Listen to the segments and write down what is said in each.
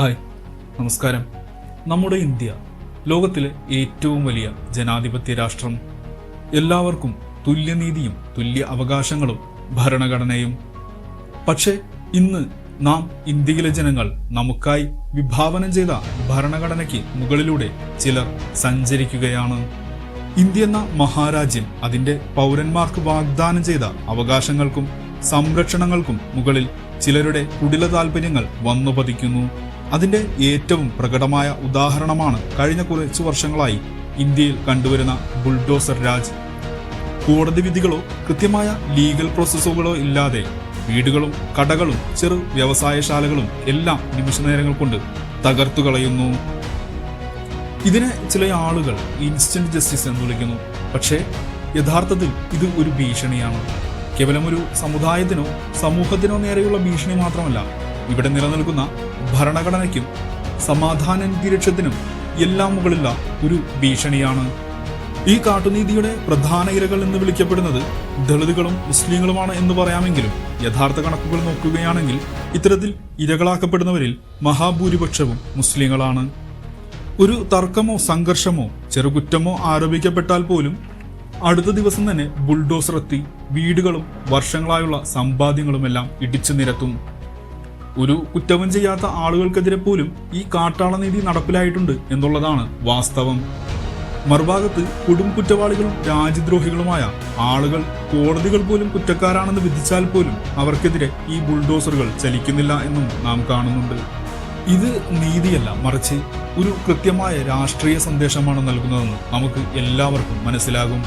Hi നമസ്കാരം. നമ്മുടെ India ലോകത്തിലെ ഏറ്റവും വലിയ ജനാധിപത്യ രാഷ്ട്രം. എല്ലാവർക്കും തുല്യനീതിയും തുല്യ അവകാശങ്ങളും ഭരണഘടനയും. പക്ഷേ ഇന്ന് നാം ഇന്ത്യയിലെ ജനങ്ങൾ നമുക്കായി വിഭാവനം ചെയ്ത ഭരണഘടനയ്ക്ക് മുകളിലൂടെ ചിലർ സഞ്ചരിക്കുകയാണ്. ഇന്ത്യ എന്ന മഹാരാജ്യം അതിന്റെ പൗരന്മാർക്ക് വാഗ്ദാനം ചെയ്ത അവകാശങ്ങൾക്കും സംരക്ഷണങ്ങൾക്കും മുകളിൽ ചിലരുടെ കുടില താല്പര്യങ്ങൾ വന്നു പതിക്കുന്നു അതിന്റെ ഏറ്റവും പ്രകടമായ ഉദാഹരണമാണ് കഴിഞ്ഞ കുറച്ചു വർഷങ്ങളായി ഇന്ത്യയിൽ കണ്ടുവരുന്ന ബുൾഡോസർ രാജ്. കോടതി വിധികളോ കൃത്യമായ ലീഗൽ പ്രോസസ്സുകളോ ഇല്ലാതെ വീടുകളും കടകളും ചെറു വ്യവസായശാലകളും എല്ലാം നിമിഷനേരങ്ങൾ കൊണ്ട് തകർത്തു കളയുന്നു. ഇതിനെ ചില ആളുകൾ ഇൻസ്റ്റന്റ് ജസ്റ്റിസ് എന്ന് വിളിക്കുന്നു. പക്ഷേ യഥാർത്ഥത്തിൽ ഇത് ഒരു ഭീഷണിയാണ്. കേവലം ഒരു സമുദായത്തിനോ സമൂഹത്തിനോ നേരെയുള്ള ഭീഷണി മാത്രമല്ല ഇവിടെ നിലനിൽക്കുന്ന ഭരണഘടനയ്ക്കും സമാധാനാന്തരീക്ഷത്തിനും എല്ലാം മുകളിലുള്ള ഒരു ഭീഷണിയാണ്. ഈ കാട്ടുനീതിയുടെ പ്രധാന ഇരകൾ എന്ന് വിളിക്കപ്പെടുന്നത് ദളിതുകളും മുസ്ലിങ്ങളുമാണ് എന്ന് പറയാമെങ്കിലും യഥാർത്ഥ കണക്കുകൾ നോക്കുകയാണെങ്കിൽ ഇത്തരത്തിൽ ഇരകളാക്കപ്പെടുന്നവരിൽ മഹാഭൂരിപക്ഷവും മുസ്ലിങ്ങളാണ്. ഒരു തർക്കമോ സംഘർഷമോ ചെറുകുറ്റമോ ആരോപിക്കപ്പെട്ടാൽ പോലും അടുത്ത ദിവസം തന്നെ ബുൾഡോസർ എത്തി വീടുകളും വർഷങ്ങളായുള്ള സമ്പാദ്യങ്ങളുമെല്ലാം ഇടിച്ചു നിരത്തും. ഒരു കുറ്റവും ചെയ്യാത്ത ആളുകൾക്കെതിരെ പോലും ഈ കാട്ടാള നീതി നടപ്പിലായിട്ടുണ്ട് എന്നുള്ളതാണ് വാസ്തവം. മറുഭാഗത്ത് കൊടും കുറ്റവാളികളും രാജ്യദ്രോഹികളുമായ ആളുകൾ കോടതികൾ പോലും കുറ്റക്കാരാണെന്ന് വിധിച്ചാൽ പോലും അവർക്കെതിരെ ഈ ബുൾഡോസറുകൾ ചലിക്കുന്നില്ല എന്നും നാം കാണുന്നുണ്ട്. ഇത് നീതിയല്ല മറിച്ച് ഒരു കൃത്യമായ രാഷ്ട്രീയ സന്ദേശമാണ് നൽകുന്നതെന്ന് നമുക്ക് എല്ലാവർക്കും മനസ്സിലാകും.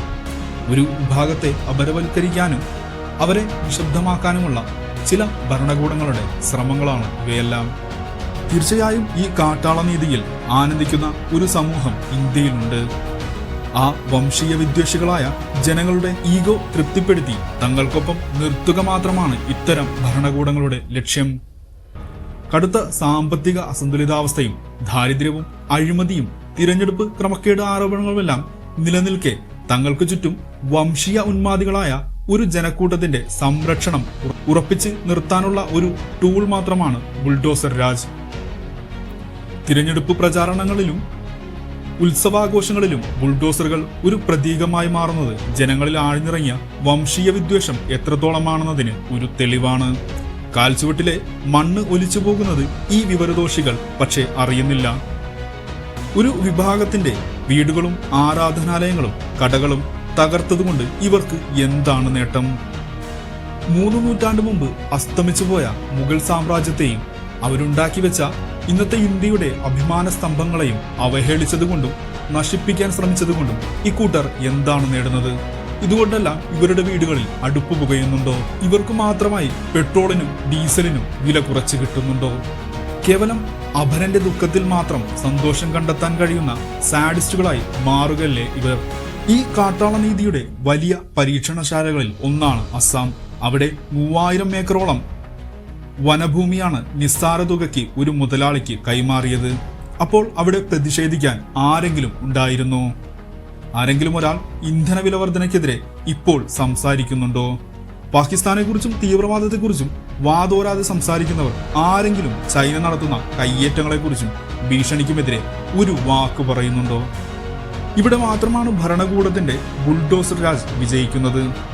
ഒരു വിഭാഗത്തെ അപരവൽക്കരിക്കാനും അവരെ നിശബ്ദമാക്കാനുമുള്ള ചില ഭരണകൂടങ്ങളുടെ ശ്രമങ്ങളാണ് ഇവയെല്ലാം. തീർച്ചയായും ഈ കാട്ടാളനീതിയിൽ ആനന്ദിക്കുന്ന ഒരു സമൂഹം ഇന്ത്യയിലുണ്ട്. ആ വംശീയ വിദ്വേഷികളായ ജനങ്ങളുടെ ഈഗോ തൃപ്തിപ്പെടുത്തി തങ്ങൾക്കൊപ്പം നിർത്തുക മാത്രമാണ് ഇത്തരം ഭരണകൂടങ്ങളുടെ ലക്ഷ്യം. കടുത്ത സാമ്പത്തിക അസന്തുലിതാവസ്ഥയും ദാരിദ്ര്യവും അഴിമതിയും തിരഞ്ഞെടുപ്പ് ക്രമക്കേട് ആരോപണങ്ങളുമെല്ലാം നിലനിൽക്കെ തങ്ങൾക്ക് ചുറ്റും വംശീയ ഉന്മാദികളായ ഒരു ജനക്കൂട്ടത്തിന്റെ സംരക്ഷണം ഉറ- ഉറപ്പിച്ച് നിർത്താനുള്ള ഒരു ടൂൾ മാത്രമാണ് ബുൾഡോസർ രാജ്. തിരഞ്ഞെടുപ്പ് പ്രചാരണങ്ങളിലും ഉത്സവാഘോഷങ്ങളിലും ബുൾഡോസറുകൾ ഒരു പ്രതീകമായി മാറുന്നത് ജനങ്ങളിൽ ആഴ്ന്നിറങ്ങിയ വംശീയ വിദ്വേഷം എത്രത്തോളമാണെന്നതിന് ഒരു തെളിവാണ്. കാൽച്ചുവട്ടിലെ മണ്ണ് ഒലിച്ചു പോകുന്നത് ഈ വിവരദോഷികൾ പക്ഷേ അറിയുന്നില്ല. ഒരു വിഭാഗത്തിന്റെ വീടുകളും ആരാധനാലയങ്ങളും കടകളും തകർത്തതുകൊണ്ട് ഇവർക്ക് എന്താണ് നേട്ടം? മൂന്ന് നൂറ്റാണ്ട് മുമ്പ് അസ്തമിച്ചുപോയ മുഗൾ സാമ്രാജ്യത്തെയും അവരുണ്ടാക്കി വെച്ച ഇന്നത്തെ ഇന്ത്യയുടെ അഭിമാന സ്തംഭങ്ങളെയും അവഹേളിച്ചതുകൊണ്ടും നശിപ്പിക്കാൻ ശ്രമിച്ചതുകൊണ്ടും ഇക്കൂട്ടർ എന്താണ് നേടുന്നത്? ഇതുകൊണ്ടല്ല ഇവരുടെ വീടുകളിൽ അടുപ്പ് പുകയുന്നുണ്ടോ? ഇവർക്ക് മാത്രമായി പെട്രോളിനും ഡീസലിനും വില കുറച്ച് കിട്ടുന്നുണ്ടോ? കേവലം അപരന്റെ ദുഃഖത്തിൽ മാത്രം സന്തോഷം കണ്ടെത്താൻ കഴിയുന്ന സാഡിസ്റ്റുകളായി മാറുകയല്ലേ ഇവർ? ഈ കാട്ടാള നീതിയുടെ വലിയ പരീക്ഷണശാലകളിൽ ഒന്നാണ് അസ്സാം. അവിടെ മൂവായിരം ഏക്കറോളം വനഭൂമിയാണ് നിസ്സാര തുകയ്ക്ക് ഒരു മുതലാളിക്ക് കൈമാറിയത്. അപ്പോൾ അവിടെ പ്രതിഷേധിക്കാൻ ആരെങ്കിലും ഉണ്ടായിരുന്നു? ആരെങ്കിലും ഒരാൾ ഇന്ധന വർധനയ്ക്കെതിരെ ഇപ്പോൾ സംസാരിക്കുന്നുണ്ടോ? പാകിസ്ഥാനെക്കുറിച്ചും തീവ്രവാദത്തെക്കുറിച്ചും വാതോരാതെ സംസാരിക്കുന്നവർ ആരെങ്കിലും ചൈന നടത്തുന്ന കയ്യേറ്റങ്ങളെക്കുറിച്ചും ഭീഷണിക്കുമെതിരെ ഒരു വാക്ക് പറയുന്നുണ്ടോ? ഇവിടെ മാത്രമാണ് ഭരണകൂടത്തിന്റെ ബുൾഡോസർ രാജ് വിജയിക്കുന്നത്.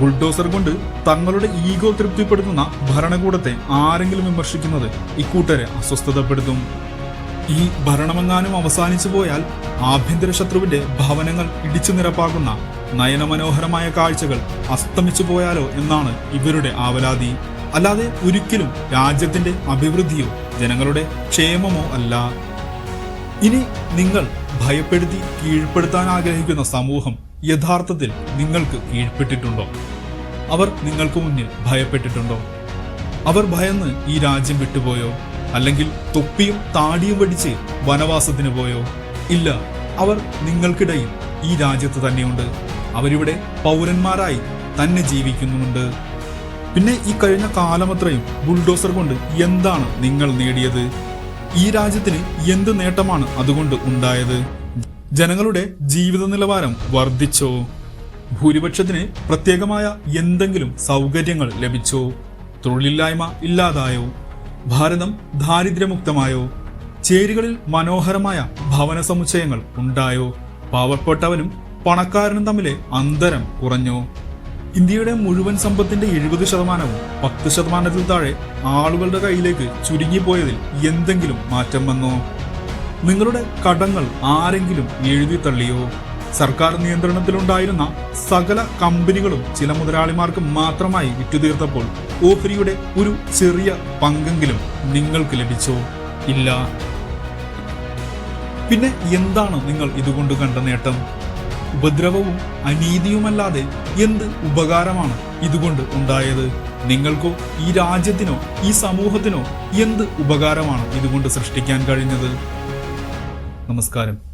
ബുൾഡോസർ കൊണ്ട് തങ്ങളുടെ ഈഗോ തൃപ്തിപ്പെടുത്തുന്ന ഭരണകൂടത്തെ ആരെങ്കിലും വിമർശിക്കുന്നത് ഇക്കൂട്ടരെ അസ്വസ്ഥതപ്പെടുത്തും. ഈ ഭരണമെങ്ങാനും അവസാനിച്ചു പോയാൽ ആഭ്യന്തര ശത്രുവിന്റെ ഭവനങ്ങൾ ഇടിച്ചു നിരപ്പാക്കുന്ന നയനമനോഹരമായ കാഴ്ചകൾ അസ്തമിച്ചു പോയാലോ എന്നാണ് ഇവരുടെ ആവലാതി. അല്ലാതെ ഒരിക്കലും രാജ്യത്തിന്റെ അഭിവൃദ്ധിയോ ജനങ്ങളുടെ ക്ഷേമമോ അല്ല. ഇനി നിങ്ങൾ ഭയപ്പെടുത്തി കീഴ്പ്പെടുത്താൻ ആഗ്രഹിക്കുന്ന സമൂഹം യഥാർത്ഥത്തിൽ നിങ്ങൾക്ക് കീഴ്പ്പെട്ടിട്ടുണ്ടോ? അവർ നിങ്ങൾക്ക് മുന്നിൽ ഭയപ്പെട്ടിട്ടുണ്ടോ? അവർ ഭയന്ന് ഈ രാജ്യം വിട്ടുപോയോ? അല്ലെങ്കിൽ തൊപ്പിയും താടിയും വടിച്ച് വനവാസത്തിന് പോയോ? ഇല്ല അവർ നിങ്ങൾക്കിടയിൽ ഈ രാജ്യത്ത് തന്നെയുണ്ട്. അവരിവിടെ പൗരന്മാരായി തന്നെ ജീവിക്കുന്നുണ്ട് പിന്നെ ഈ കഴിഞ്ഞ കാലമത്രയും ബുൾഡോസർ കൊണ്ട് എന്താണ് നിങ്ങൾ നേടിയത്? ഈ രാജ്യത്തിന് എന്ത് നേട്ടമാണ് അതുകൊണ്ട് ഉണ്ടായത്? ജനങ്ങളുടെ ജീവിത നിലവാരം വർദ്ധിച്ചോ? ഭൂരിപക്ഷത്തിന് പ്രത്യേകമായ എന്തെങ്കിലും സൗകര്യങ്ങൾ ലഭിച്ചോ? തൊഴിലില്ലായ്മ ഇല്ലാതായോ? ഭാരതം ദാരിദ്ര്യമുക്തമായോ? ചേരികളിൽ മനോഹരമായ ഭവന സമുച്ചയങ്ങൾ ഉണ്ടായോ? പാവപ്പെട്ടവനും പണക്കാരനും തമ്മിലെ അന്തരം കുറഞ്ഞോ? ഇന്ത്യയുടെ മുഴുവൻ സമ്പത്തിന്റെ എഴുപത് ശതമാനവും പത്ത് ശതമാനത്തിൽ താഴെ ആളുകളുടെ കയ്യിലേക്ക് ചുരുങ്ങിപ്പോയതിൽ എന്തെങ്കിലും മാറ്റം വന്നോ? നിങ്ങളുടെ കടങ്ങൾ ആരെങ്കിലും എഴുതി തള്ളിയോ? സർക്കാർ നിയന്ത്രണത്തിലുണ്ടായിരുന്ന സകല കമ്പനികളും ചില മുതലാളിമാർക്ക് മാത്രമായി വിറ്റുതീർത്തപ്പോൾ ഓഹരിയുടെ ഒരു ചെറിയ പങ്കെങ്കിലും നിങ്ങൾക്ക് ലഭിച്ചോ? ഇല്ല. പിന്നെ എന്താണ് നിങ്ങൾ ഇതുകൊണ്ട് കണ്ട നേട്ടം? ഉപദ്രവവും അനീതിയുമല്ലാതെ എന്ത് ഉപകാരമാണ് ഇതുകൊണ്ട് ഉണ്ടായത്? നിങ്ങൾക്കോ ഈ രാജ്യത്തിനോ ഈ സമൂഹത്തിനോ എന്ത് ഉപകാരമാണ് ഇതുകൊണ്ട് സൃഷ്ടിക്കാൻ കഴിഞ്ഞത്? നമസ്കാരം.